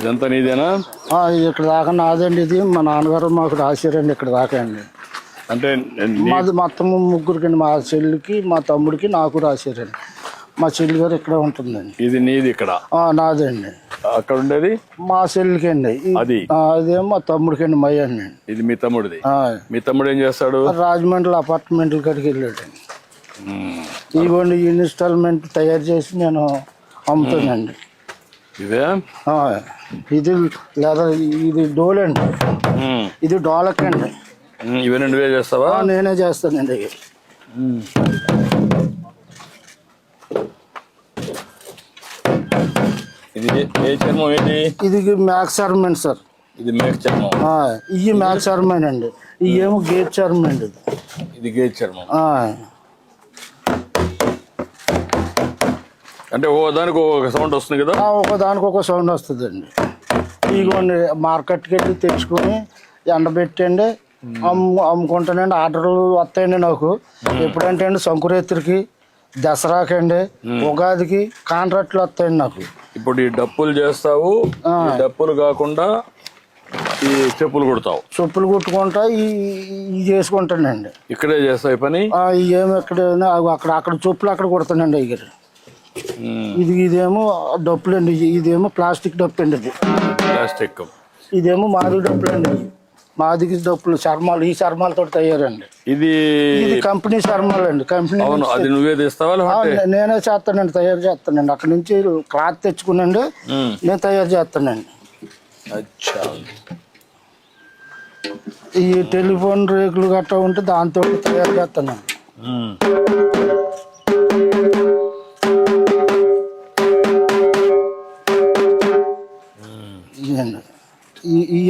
ఇదంతా నీదేనా? ఇక్కడ దాకా నాదండి ఇది. మా నాన్నగారు మాకు రాశారండి ఇక్కడ దాకా అండి. అంటే మాది మొత్తం ముగ్గురికి మా చెల్లికి మా తమ్ముడికి నాకు రాశారండి. మా చెల్లి గారు ఇక్కడే ఉంటుందండి. ఇది నీది ఇక్కడ? నాదండి. అక్కడ ఉండేది? మా చెల్లికి అండి అది? అదేమో మా తమ్ముడికి అండి మయ్య అండి ఇది మీ తమ్ముడిది? మీ తమ్ముడు ఏం చేస్తాడు? రాజమండ్రి అపార్ట్మెంట్ల కాడికి. ఇదిగోండి ఈ ఇన్స్టాల్మెంట్ తయారు చేసి నేను అమ్ముతానండి. ఆ, ఇది లేదా ఇది డోల్ అండి. ఇది డోలక్ అండి. ఇవన్నీ నువ్వే చేస్తావా? నేనే చేస్తానండి ఇవి. ఇది ఏ చర్మం ఏంటి? ఇది మ్యాక్స్ చర్మన్ సార్. ఇది మేక చర్మం. ఇవి మ్యాక్స్ చర్మన్ అండి. ఇవి ఏమో గేట్ చర్మన్ అండి ఇది. ఇది గేజ్ చర్మం. అంటే ఓ దానికి ఒక సౌండ్ వస్తుంది కదా? ఆ, ఒకదానికి ఒక సౌండ్ వస్తుందండి. ఇదిగోండి మార్కెట్కి వెళ్ళి తెచ్చుకొని ఎండబెట్టండి అమ్ము అమ్ముకుంటానండి. ఆర్డర్లు వస్తాయండి నాకు. ఎప్పుడంటే అండి సంకురేత్రికి దసరాకండి ఉగాదికి కాంట్రాక్ట్లు వస్తాయండి నాకు. ఇప్పుడు ఈ డప్పులు చేస్తావు ఈ డప్పులు కాకుండా ఈ చెప్పులు కుడతావు. చెప్పులు కుట్టుకుంటా ఈ ఈ చేసుకుంటానండి. ఇక్కడే చేస్తావు ఈ పని? ఏమో ఎక్కడ అక్కడ అక్కడ చెప్పులు అక్కడ కుడతానండి ఇక ఉమ్, ఇది ఇదేమో డప్పులు అండి. ఇదేమో ప్లాస్టిక్ డప్పు అండి ఇది ప్లాస్టిక్. ఇదేమో మాది డప్పులు అండి. మాదికి డప్పులు చర్మాలు ఈ చర్మాలతో తయారండి. ఇది ఇది కంపెనీ చర్మాలు అండి. కంపెనీ అవును అది నువ్వే తీస్తావా నేనే చేస్తానండి తయారు చేస్తానండి. అక్కడ నుంచి క్లాత్ తెచ్చుకునండి ఉమ్, నేను తయారు చేస్తానండి. అచ్చా. ఈ టెలిఫోన్ రేకులు గట్రా ఉంటే దాంతో తయారు చేస్తానండి.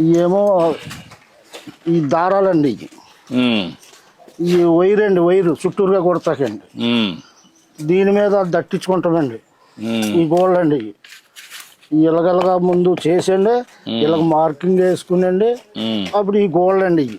ఇవేమో ఈ దారాలండి ఈ వైర్ అండి వైరు చుట్టూరుగా కొడతాకండి. దీని మీద దట్టించుకుంటామండి. ఈ గోల్డ్ అండి ఇలగలగా ముందు చేసండి ఇలాగ మార్కింగ్ వేసుకునండి. అప్పుడు ఈ గోల్డ్ అండి ఇవి.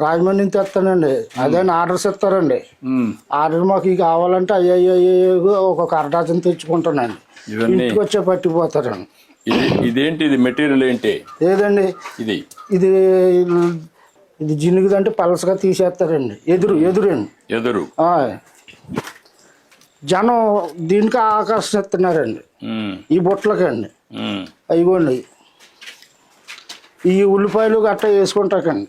రాజమండ్రి నుంచి తెస్తానండి. అదే ఆర్డర్స్ ఇస్తారండి. ఆర్డర్ మాకు ఇవి కావాలంటే అయ్యో ఒక కరటాచం తెచ్చుకుంటానండి. ఇంటికి వచ్చే పట్టిపోతారండి ఇది ఇదేంటి? ఇది మెటీరియల్ ఏంటి? లేదండి ఇది. ఇది ఇది జినుగుదంటే పలసగా తీసేస్తారండి. ఎదురు ఎదురండి. ఎదురు. జనం దీనికి ఆకర్షిస్తున్నారండి. ఈ బుట్టలకండి. ఉమ్. అయిగోండి ఈ ఉల్లిపాయలు గట్ట వేసుకుంటాకండి.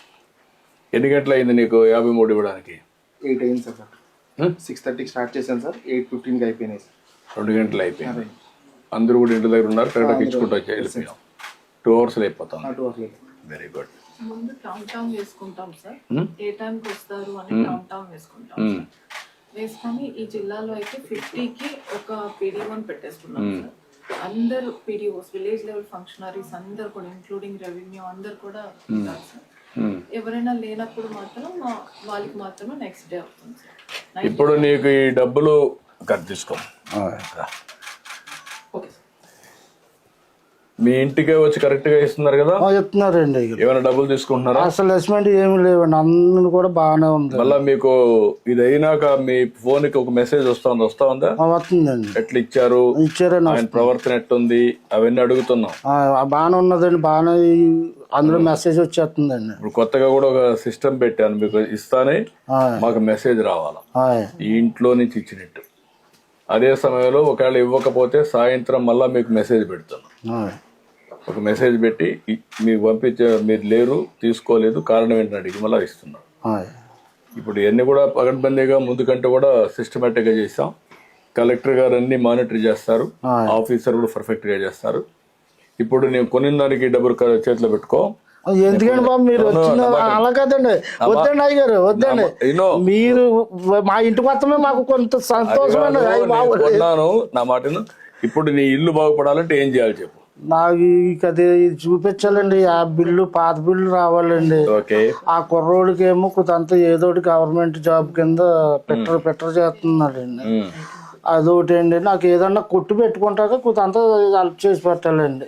ఎన్ని గంటలు అయింది నీకు యాభై మూడు ఇవ్వడానికి? ఎయిట్ అయింది సార్? సిక్స్ థర్టీకి స్టార్ట్ చేశాను సార్ ఎయిట్ ఫిఫ్టీన్కి అయిపోయినాయి సార్. రెండు గంటలు అయిపోయింది. అందరూ కూడా ఇంటి దగ్గర ఉన్నారు కరెక్ట్గా ఇచ్చుకుంటూ వచ్చి వెళ్ళిపోయాం. టూ అవర్స్లో అయిపోతాం టూ అవర్స్ వెరీ గుడ్ ముందు కౌంట్ డౌన్ వేసుకుంటాం సార్? ఏ టైంకి వస్తారు అని కౌంట్ డౌన్ వేసుకుంటాం. వేసుకొని ఈ జిల్లాలో అయితే ఫిఫ్టీకి ఒక పీడీ వన్ పెట్టేసుకున్నాం సార్. అందరు పీడీఓస్ విలేజ్ లెవెల్ ఫంక్షనరీస్ అందరు కూడా ఇంక్లూడింగ్ రెవెన్యూ అందరు కూడా సార్. ఎవరైనా లేనప్పుడు మాత్రం వాళ్ళకి మాత్రమే నెక్స్ట్ డే అవుతుంది సార్ ఇప్పుడు నీకు ఈ డబ్బులు కట్ తీసుకో. మీ ఇంటికే వచ్చి కరెక్ట్గా ఇస్తున్నారు కదా? ఆ, చెప్తున్నారండి. ఏమైనా డబ్బులు తీసుకుంటున్నారా? అసలు అసెస్మెంట్ ఏమి లేవండి అందరూ కూడా బాగానే ఉంది. మళ్ళా మీకు ఇది అయినాక మీ ఫోన్కి ఒక మెసేజ్ వస్తుంది వస్తా ఉందా? వస్తుందండి. ఎట్లా ఇచ్చారు? ఇచ్చారండి ఆయన ప్రవర్తన ఎట్టుంది? అవన్నీ అడుగుతున్నాం. బాగానే ఉన్నదండి బాగానే అందులో మెసేజ్ వచ్చేస్తుందండి. ఇప్పుడు కొత్తగా కూడా ఒక సిస్టమ్ పెట్టాను మీకు ఇస్తానే మాకు మెసేజ్ రావాలా? ఈ ఇంట్లో నుంచి ఇచ్చినట్టు. అదే సమయంలో ఒకవేళ ఇవ్వకపోతే సాయంత్రం మళ్ళా మీకు మెసేజ్ పెడుతున్నాం. ఆ, ఒక మెసేజ్ పెట్టి మీకు పంపించే మీరు లేరు తీసుకోలేదు కారణం ఏంటని అడిగి మళ్ళీ ఇస్తున్నాం. ఆ, ఇప్పుడు ఇవన్నీ కూడా పగడ్బందీగా ముందు కంటే కూడా సిస్టమేటిక్గా చేసాం కలెక్టర్ గారు అన్ని మానిటర్ చేస్తారు. ఆఫీసర్ కూడా పర్ఫెక్ట్గా చేస్తారు. ఇప్పుడు నేను కొనిన దానికి డబ్బులు చేతిలో పెట్టుకో. ఎందుకండి బాబు మీరు వచ్చిన అలా కదండి. వద్దండి అయ్యగారు వద్దండి. ఇనో మీరు మా ఇంటి మొత్తమే మాకు కొంత సంతోషమైన అయ్య నేను కొన్నాను నా మాటను. ఇప్పుడు నీ ఇల్లు బాగుపడాలంటే ఏం చేయాలి చెప్పు. నాకు అది చూపించాలండి. ఆ బిల్లు పాత బిల్లు రావాలండి. ఓకే. ఆ కుర్రోడికి ఏమో కొంత ఏదో ఒకటి గవర్నమెంట్ జాబ్ కింద పెట్టరు పెట్టరు చేస్తున్నాడండి. అదొకటి అండి నాకు ఏదన్నా కొట్టు పెట్టుకుంటాక కొంత హెల్ప్ చేసి పెట్టాలండి.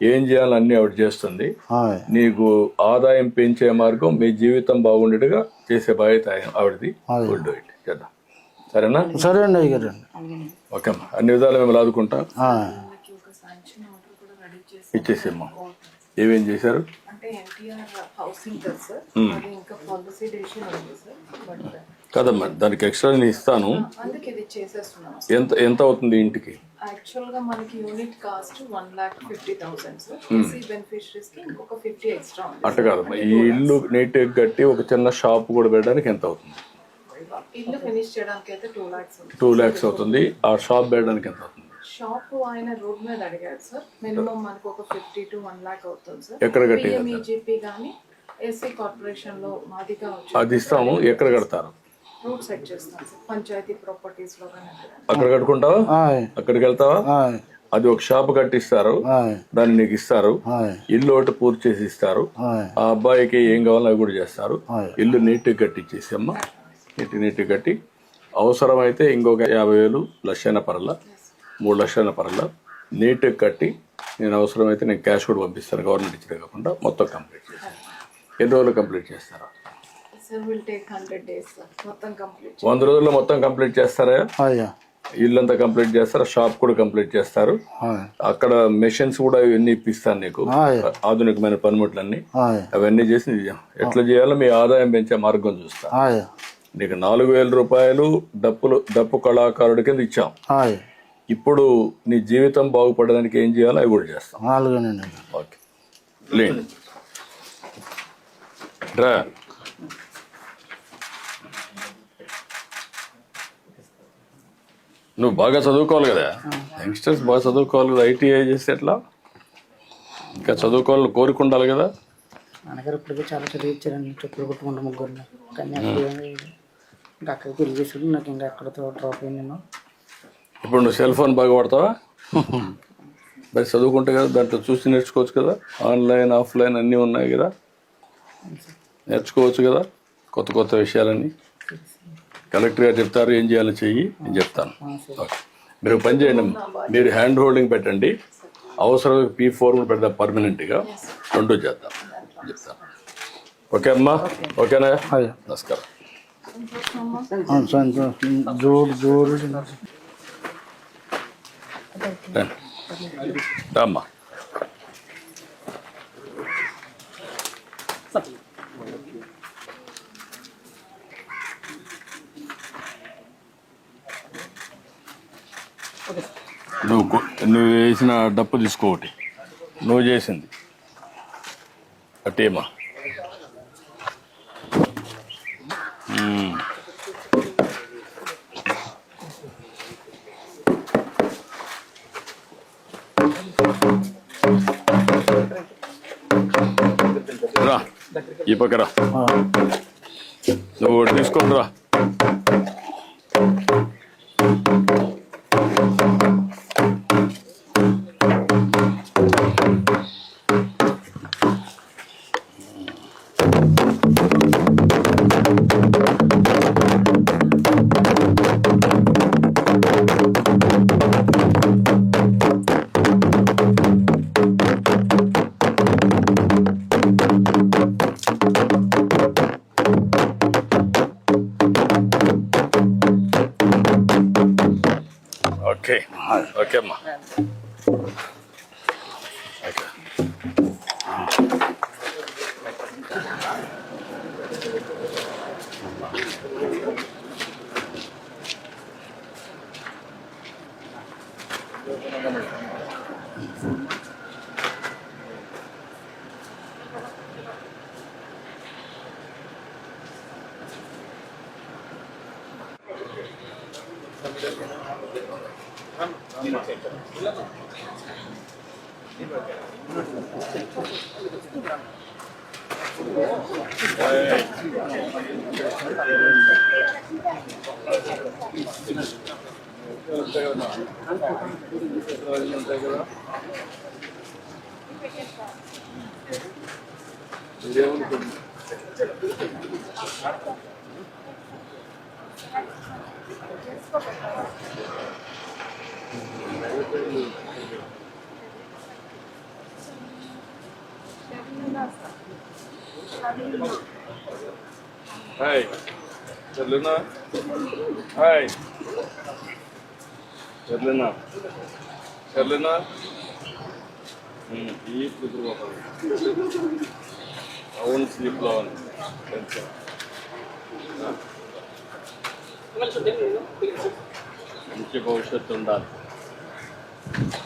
ఏం చేయాలన్నీ ఆవిడ చేస్తుంది. నీకు ఆదాయం పెంచే మార్గం మీ జీవితం బాగుండేట్టుగా చేసే బాధ్యత ఆవిడది. గుడ్ ఇట్ చేద్దాం. సరేనా? సరే అండి అయ్యారు ఓకే అమ్మా. అన్ని విధాలు మేము లాదుకుంటాం. ఇచ్చేసేమ్మా. ఏమేం చేశారు? అంటే ఎన్టీఆర్ హౌసింగ్ సార్. అది ఇంకా పాలసీ డెసిషన్ ఉంది సార్. బట్ కదమ్మా దానికి ఎక్స్ట్రా నేను ఇస్తాను. అందుకే ఇది చేసేస్తున్నాం. ఎంత ఎంత అవుతుంది ఇంటికి? యాక్చువల్గా మనకి unit cost one lakh fifty thousand sir SC బెనిఫిషరీస్కి ఇంకొక ఫిఫ్టీ ఎక్స్ట్రా ఉంది అట్ట కాదమ్మా ఈ ఇల్లు నీట్గా కట్టి ఒక చిన్న షాప్ కూడా పెట్టడానికి ఎంత అవుతుంది? ఇల్లు ఫినిష్ చేయడానికి అయితే టూ లాక్స్ టూ ల్యాక్స్ అవుతుంది. ఆ షాప్ పెట్టడానికి ఎంత అవుతుంది? షాప్ ఆయన రోడ్ మీద అడిగారు సార్ మినిమం మనకు ఒక ఫిఫ్టీ టు వన్ లాక్ అవుతుంది సార్ ఎక్కడ కట్టి పిఎంఈజీపీ కానీ ఎస్సీ కార్పొరేషన్లో మాదిగా అది ఇస్తాము. ఎక్కడ కడతారు? రూట్ సెట్ చేస్తాం సార్. పంచాయతీ ప్రాపర్టీస్లో కానీ అక్కడ అక్కడ కట్టుకుంటావా? అక్కడికి వెళ్తావా అది ఒక షాప్ కట్టిస్తారు. దాన్ని నీకు ఇస్తారు. ఇల్లు ఒకటి పూర్తి చేసి ఇస్తారు. ఆ అబ్బాయికి ఏం కావాలో అవి కూడా చేస్తారు. ఇల్లు నీట్గా కట్టించేసి అమ్మ నీట్ నీట్గా కట్టి అవసరమైతే ఇంకొక యాభై వేలు లక్షైన పరల మూడు లక్షల పరల నీట్గా కట్టి నేను అవసరమైతే నేను క్యాష్ కూడా పంపిస్తాను. గవర్నమెంట్ ఇచ్చిన కాకుండా మొత్తం కంప్లీట్ చేస్తాను. ఎన్ని రోజులు కంప్లీట్ చేస్తారా? వంద రోజుల్లో మొత్తం కంప్లీట్ చేస్తారా? హాయ్ ఇల్లంతా కంప్లీట్ చేస్తారా? షాప్ కూడా కంప్లీట్ చేస్తారు. అక్కడ మెషిన్స్ కూడా ఇవన్నీ ఇప్పిస్తాను నీకు. ఆధునికమైన పనిముట్లన్నీ. అవన్నీ చేసి ఎట్లా చేయాలో మీ ఆదాయం పెంచే మార్గం చూస్తా. నీకు నాలుగు వేల రూపాయలు డప్పులు డప్పు కళాకారుడి కింద ఇచ్చాం. ఇప్పుడు నీ జీవితం బాగుపడడానికి ఏం చేయాలో అవి కూడా చేస్తాం. ఓకే. లేండి రా నువ్వు బాగా చదువుకోవాలి కదా. యంగ్స్టర్స్ బాగా చదువుకోవాలి కదా ఐటీఐ చేస్తే ఎట్లా? ఇంకా చదువుకోవాలని కోరిక ఉండాలి కదా. నాన్నగారు ఇప్పటికే చాలా చదివించారండి చెప్పులు కొట్టుకుంటూ ముగ్గురిని. కానీ ఇంకా అక్కడికి పెళ్ళి చేసుకుని నాకు ఇంకా ఎక్కడితో డ్రాప్ అయ్యి నేను. ఇప్పుడు నువ్వు సెల్ ఫోన్ బాగా వాడతావా? మరి చదువుకుంటే కదా దాంట్లో చూసి నేర్చుకోవచ్చు కదా. ఆన్లైన్ ఆఫ్లైన్ అన్నీ ఉన్నాయి కదా. నేర్చుకోవచ్చు కదా కొత్త కొత్త విషయాలన్నీ. కలెక్టర్ గారు చెప్తారు ఏం చేయాలో చెయ్యి నేను చెప్తాను. మీరు పని చేయండి అమ్మా. మీరు హ్యాండ్ హోల్డింగ్ పెట్టండి. అవసరం పీ ఫోర్ కూడా పెడదాం పర్మనెంట్గా. రెండు చేద్దాం. చెప్తాను. ఓకే అమ్మా? ఓకేనా? నమస్కారం. సంతోషం జోడు జోడు రండి. రామ్మా. నువ్వు నువ్వు వేసిన డప్పు తీసుకో ఒకటి. నువ్వు చేసింది. అట్టేమా. రా. ఈ పక్క రా. నువ్వు తీసుకొని రా. ఓకే ఓకే అమ్మా ఓకే హాయ్ చెల్లునా హాయ్ చెల్లునా చెల్లునా ఈ కుదురు అవును స్లీప్లో ఉంది కొంచెం. మంచి భవిష్యత్తు ఉండాలి Thank you.